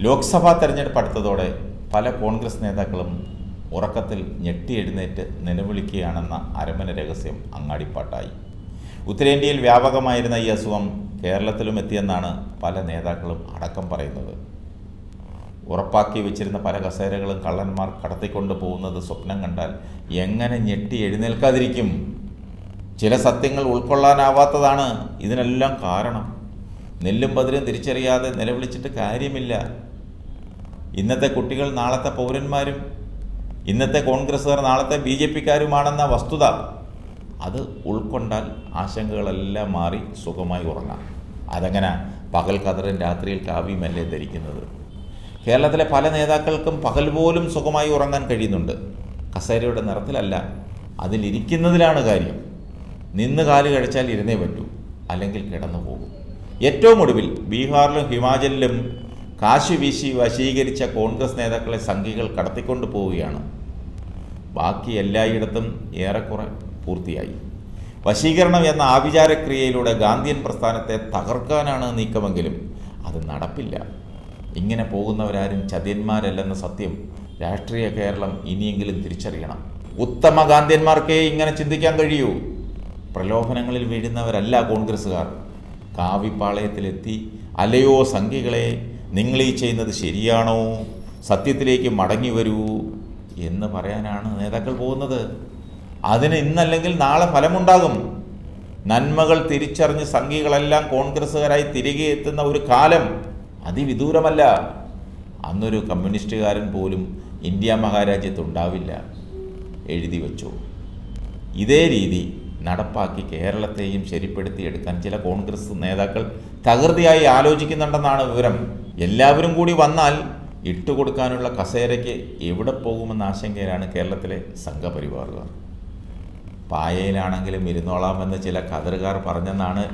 ലോക്സഭാ തെരഞ്ഞെടുപ്പ് അടുത്തതോടെ പല കോൺഗ്രസ് നേതാക്കളും ഉറക്കത്തിൽ ഞെട്ടി എഴുന്നേറ്റ് നിലവിളിക്കുകയാണെന്ന അരമന രഹസ്യം അങ്ങാടിപ്പാട്ടായി. ഉത്തരേന്ത്യയിൽ വ്യാപകമായിരുന്ന ഈ അസുഖം കേരളത്തിലും എത്തിയെന്നാണ് പല നേതാക്കളും അടക്കം പറയുന്നത്. ഉറപ്പാക്കി വെച്ചിരുന്ന പല കസേരകളും കള്ളന്മാർ കടത്തിക്കൊണ്ട് പോകുന്നത് സ്വപ്നം കണ്ടാൽ എങ്ങനെ ഞെട്ടി എഴുന്നേൽക്കാതിരിക്കും? ചില സത്യങ്ങൾ ഉൾക്കൊള്ളാനാവാത്തതാണ് ഇതിനെല്ലാം കാരണം. നെല്ലും പതിരും തിരിച്ചറിയാതെ നിലവിളിച്ചിട്ട് കാര്യമില്ല. ഇന്നത്തെ കുട്ടികൾ നാളത്തെ പൗരന്മാരും ഇന്നത്തെ കോൺഗ്രസ്സുകാർ നാളത്തെ ബി ജെ പിക്കാരുമാണെന്ന വസ്തുത അത് ഉൾക്കൊണ്ടാൽ ആശങ്കകളെല്ലാം മാറി സുഖമായി ഉറങ്ങാം. അതങ്ങനെ പകൽ കതറും രാത്രിയിൽ കാവ്യമല്ലേ ധരിക്കുന്നത്? കേരളത്തിലെ പല നേതാക്കൾക്കും പകൽ പോലും സുഖമായി ഉറങ്ങാൻ കഴിയുന്നുണ്ട്. കസേരയുടെ നിറത്തിലല്ല അതിലിരിക്കുന്നതിലാണ് കാര്യം. നിന്ന് കാൽ കഴിച്ചാൽ ഇരുന്നേ പറ്റൂ അല്ലെങ്കിൽ കിടന്നു പോകും ഏറ്റവും ഒടുവിൽ ബീഹാറിലും ഹിമാചലിലും കാശ് വീശി വശീകരിച്ച കോൺഗ്രസ് നേതാക്കളെ സംഘികൾ കടത്തിക്കൊണ്ടു പോവുകയാണ്. ബാക്കി എല്ലായിടത്തും ഏറെക്കുറെ പൂർത്തിയായി. വശീകരണം എന്ന ആഭിചാരക്രിയയിലൂടെ ഗാന്ധിയൻ പ്രസ്ഥാനത്തെ തകർക്കാനാണ് നീക്കമെങ്കിലും അത് നടപ്പില്ല. ഇങ്ങനെ പോകുന്നവരാരും ചതിയന്മാരല്ലെന്ന സത്യം രാഷ്ട്രീയ കേരളം ഇനിയെങ്കിലും തിരിച്ചറിയണം. ഉത്തമ ഗാന്ധിയന്മാർക്കേ ഇങ്ങനെ ചിന്തിക്കാൻ കഴിയൂ. പ്രലോഭനങ്ങളിൽ വീഴുന്നവരല്ല കോൺഗ്രസ്സുകാർ. കാവിപ്പാളയത്തിലെത്തി അലയോ സംഖ്യകളെ നിങ്ങൾ ഈ ചെയ്യുന്നത് ശരിയാണോ? സത്യത്തിലേക്ക് മടങ്ങി വരൂ എന്ന് പറയാനാണ് നേതാക്കൾ പോകുന്നത്. അതിന് ഇന്നല്ലെങ്കിൽ നാളെ ഫലമുണ്ടാകും. നന്മകൾ തിരിച്ചറിഞ്ഞ് സംഘികളെല്ലാം കോൺഗ്രസ്സുകാരായി തിരികെ എത്തുന്ന ഒരു കാലം അതിവിദൂരമല്ല. അന്നൊരു കമ്മ്യൂണിസ്റ്റുകാരൻ പോലും ഇന്ത്യ മഹാരാജ്യത്തുണ്ടാവില്ല. എഴുതി വച്ചു. ഇതേ രീതി നടപ്പാക്കി കേരളത്തെയും ശരിപ്പെടുത്തിയെടുക്കാൻ ചില കോൺഗ്രസ് നേതാക്കൾ തകൃതിയായി ആലോചിക്കുന്നുണ്ടെന്നാണ് വിവരം. എല്ലാവരും കൂടി വന്നാൽ ഇട്ടുകൊടുക്കാനുള്ള കസേരയ്ക്ക് എവിടെ പോകുമെന്ന ആശങ്കയിലാണ് കേരളത്തിലെ സംഘപരിവാറുകാർ. പായയിലാണെങ്കിലും ഇരുന്നോളാമെന്ന് ചില കതറുകാർ പറഞ്ഞെന്നാണ്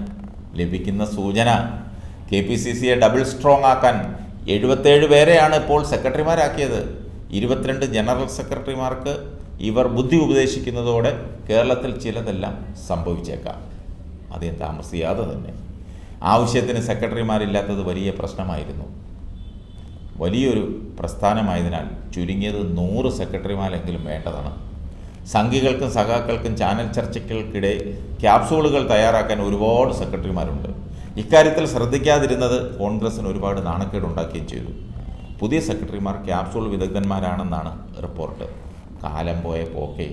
ലഭിക്കുന്ന സൂചന. K P C C double strong ആക്കാൻ എഴുപത്തേഴ് പേരെയാണ് ഇപ്പോൾ സെക്രട്ടറിമാരാക്കിയത്. ഇരുപത്തിരണ്ട് ജനറൽ സെക്രട്ടറിമാർക്ക് ഇവർ ബുദ്ധി ഉപദേശിക്കുന്നതോടെ കേരളത്തിൽ ചിലതെല്ലാം സംഭവിച്ചേക്കാം. അധികം താമസിയാതെ തന്നെ. ആവശ്യത്തിന് സെക്രട്ടറിമാരില്ലാത്തത് വലിയ പ്രശ്നമായിരുന്നു. വലിയൊരു പ്രസ്ഥാനമായതിനാൽ ചുരുങ്ങിയത് നൂറ് സെക്രട്ടറിമാരെങ്കിലും വേണ്ടതാണ്. സംഘികൾക്കും സഖാക്കൾക്കും ചാനൽ ചർച്ചകൾക്കിടെ ക്യാപ്സൂളുകൾ തയ്യാറാക്കാൻ ഒരുപാട് സെക്രട്ടറിമാരുണ്ട്. ഇക്കാര്യത്തിൽ ശ്രദ്ധിക്കാതിരുന്നത് കോൺഗ്രസിന് ഒരുപാട് നാണക്കേടുണ്ടാക്കുകയും ചെയ്തു. പുതിയ സെക്രട്ടറിമാർ ക്യാപ്സൂൾ വിദഗ്ധന്മാരാണെന്നാണ് റിപ്പോർട്ട്. കാലം പോയ പോക്കേ.